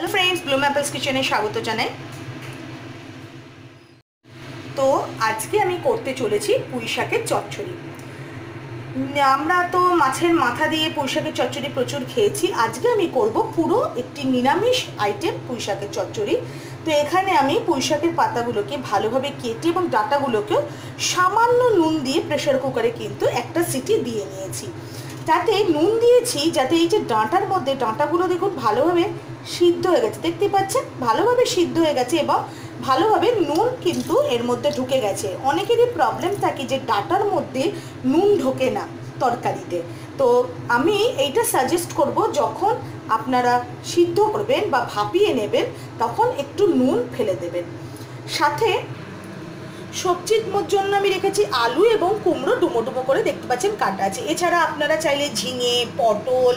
Hello friends Bloom apples কিচেনে স্বাগত জানাই। তো আজকে আমি করতে চলেছি পুঁই শাকের চচ্চড়ি। আমরা তো মাছের মাথা দিয়ে পুঁই শাকের চচ্চড়ি প্রচুর খেয়েছি। আজকে আমি করব পুরো একটি নিরামিষ আইটেম পুঁই শাকের চচ্চড়ি। তো এখানে আমি পুঁই শাকের পাতাগুলোকে ভালোভাবে কেটে এবং ডাটাগুলোকেও সামান্য নুন দিয়ে প্রেশার কুকারে কিন্তু একটা সিটি দিয়ে নিয়েছি। তাতে নুন দিয়েছি যাতে এই যে ডাঁটার মধ্যে, ডাঁটাগুলো দেখুন ভালোভাবে সিদ্ধ হয়ে গেছে। দেখতে পাচ্ছেন? ভালোভাবে সিদ্ধ হয়ে গেছে এবং ভালোভাবে নুন কিন্তু এর মধ্যে ঢুকে গেছে। অনেকেরই প্রবলেম থাকে যে ডাটার মধ্যে নুন ঢোকে না তরকারিতে। তো আমি এইটা সাজেস্ট করব, যখন আপনারা সিদ্ধ করবেন বা ভাপিয়ে নেবেন, তখন একটু নুন ফেলে দেবেন। সাথে সবজির জন্য আমি রেখেছি আলু এবং কুমড়ো ডুমো ডুমো করে দেখতে পাচ্ছেন কাটা আছে। এছাড়া আপনারা চাইলে ঝিঙে, পটল,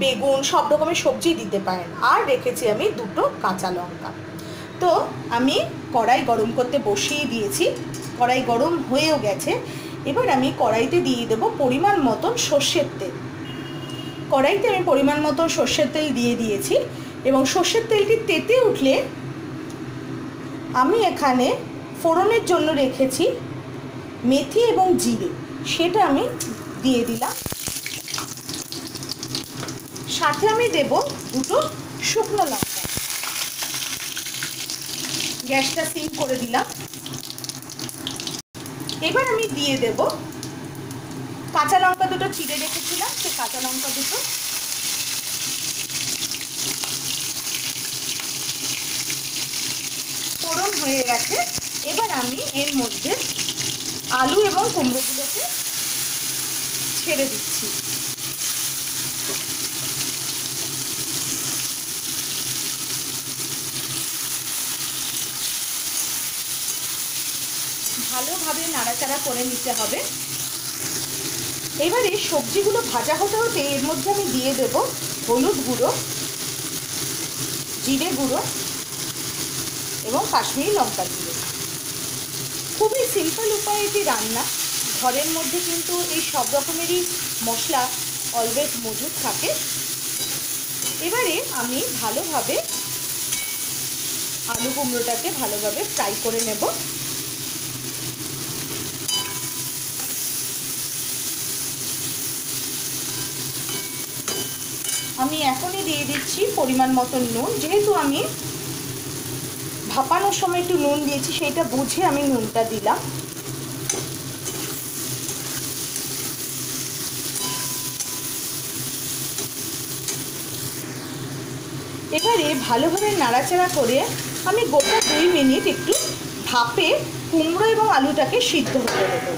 বেগুন সব রকমের সবজি দিতে পারেন। আর রেখেছি আমি দুটো কাঁচা লঙ্কা। তো আমি কড়াই গরম করতে বসিয়ে দিয়েছি। কড়াই গরম হয়েও গেছে। এবার আমি কড়াইতে দিয়ে দেবো পরিমাণ মতন সর্ষের তেল। কড়াইতে আমি পরিমাণ মতন সর্ষের তেল দিয়ে দিয়েছি এবং সর্ষের তেলটি তেতে উঠলে আমি এখানে ফোড়নের জন্য রেখেছি মেথি এবং জিরে। সেটা আমি দিয়ে দিলাম। সাথে আমি দেব দুটো শুকনো লঙ্কা। গ্যাসটা সিম করে দিলাম। এবার আমি দিয়ে দেব কাঁচা লঙ্কা দুটো চিড়ে রেখেছিলাম, সে কাঁচা লঙ্কা দুটো। ফোড়ন হয়ে গেছে। এবার আমি এর মধ্যে আলু এবং কুমড়োগুলোকে ছেড়ে দিচ্ছি। ভালোভাবে নাড়াচাড়া করে নিতে হবে। এবারে সবজিগুলো ভাজা হতে হতে এর মধ্যে আমি দিয়ে দেব হলুদ গুঁড়ো, জিরে গুঁড়ো এবং কাশ্মীরি লঙ্কা গুঁড়ো। খুবই সিম্পল উপায়ে এটি রান্না, ঘরের মধ্যে কিন্তু এই সব রকমেরই মশলা অলওয়েজ মজুদ থাকে। এবারে আমি ভালোভাবে আলু কুমড়োটাকে ভালোভাবে ফ্রাই করে নেব। আমি এখনই দিয়ে দিচ্ছি পরিমাণ মতন নুন, যেহেতু আমি ভাপানোর সময় একটু নুন দিয়েছি, সেইটা বুঝে আমি নুনটা দিলাম। এবারে ভালোভাবে নাড়াচাড়া করে আমি গোটা দুই মিনিট একটু ভাপে কুমড়ো এবং আলুটাকে সিদ্ধ করে দেবো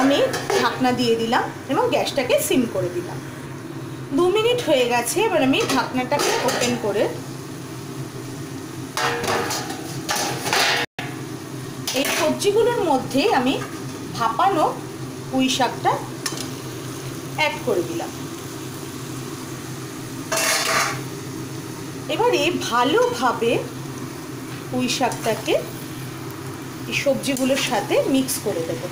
আমি ঢাকনা দিয়ে দিলাম এবং গ্যাসটাকে সিম করে দিলাম। দু মিনিট হয়ে গেছে, এবার আমি ঢাকনাটাকে ওপেন করে এই সবজিগুলোর মধ্যে আমি ভাপানো পুঁই শাকটা অ্যাড করে দিলাম। এবারে ভালোভাবে পুঁই শাকটাকে সবজিগুলোর সাথে মিক্স করে দেব।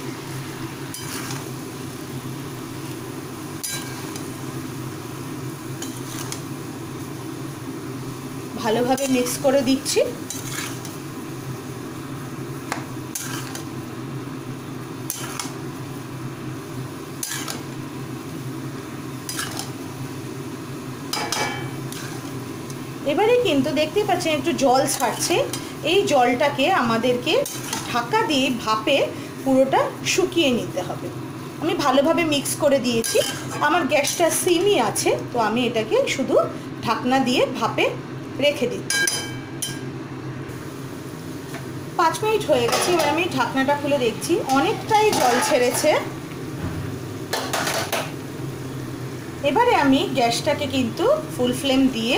ভালোভাবে মিক্স করে দিচ্ছি। এবারে কিন্তু দেখতে পাচ্ছেন একটু জল ছাড়ছে। এই জলটাকে আমাদেরকে ঢাকা দিয়ে ভাপে পুরোটা শুকিয়ে নিতে হবে। আমি ভালোভাবে মিক্স করে দিয়েছি। আমার গ্যাসটা সিমই আছে, তো আমি এটাকে শুধু ঢাকনা দিয়ে ভাপে রেখে দিচ্ছি। পাঁচ মিনিট হয়ে গেছে, এবার আমি ঢাকনাটা খুলে দেখছি। অনেকটাই জল ছেড়েছে। এবারে আমি গ্যাসটাকে কিন্তু ফুল ফ্লেম দিয়ে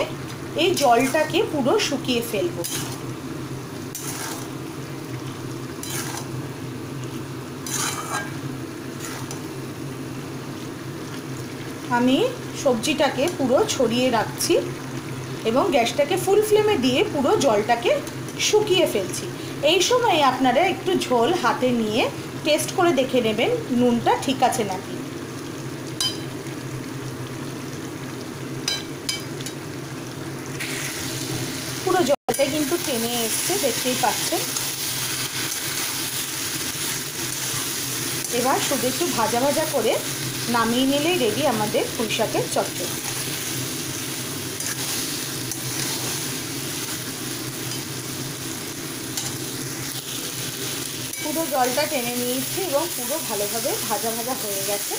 এই জলটাকে পুরো শুকিয়ে ফেলব। আমি সবজিটাকে পুরো ছড়িয়ে রাখছি এবং গ্যাসটাকে ফুল ফ্লেমে দিয়ে পুরো জলটাকে শুকিয়ে ফেলছি। এই সময় আপনারা একটু ঝোল হাতে নিয়ে টেস্ট করে দেখে নেবেন, নুনটা ঠিক আছে নাকি। জলটাই কিন্তু টেনে এসছে, দেখতেই পাচ্ছেন। এবার শুধু একটু ভাজা ভাজা করে নামিয়ে নিলেই রেডি আমাদের পুঁই শাকের চচ্চড়ি। পুরো জলটা টেনে নিয়েছি এবং পুরো ভালোভাবে ভাজা ভাজা হয়ে গেছে।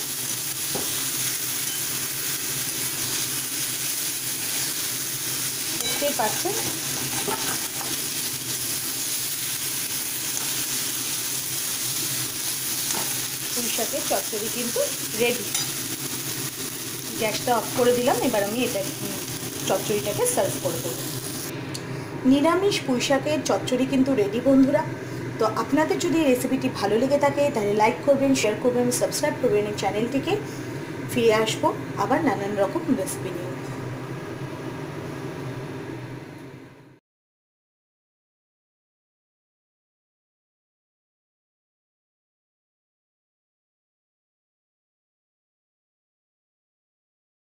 দেখতেই পাচ্ছেন পুঁই শাকের চচ্চড়ি কিন্তু রেডি গ্যাসটা অফ করে দিলাম, এবার আমি এটা চচ্চড়িটাকে সার্ভ করে দেবো। নিরামিষ পুঁই শাকের চচ্চড়ি কিন্তু রেডি বন্ধুরা। তো আপনাদের যদি রেসিপিটি ভালো লেগে থাকে, তাহলে লাইক করবেন শেয়ার করবেন সাবস্ক্রাইব করবেন এই চ্যানেলটিকে ফিরে আসব আবার নানান রকম রেসিপি নিয়ে।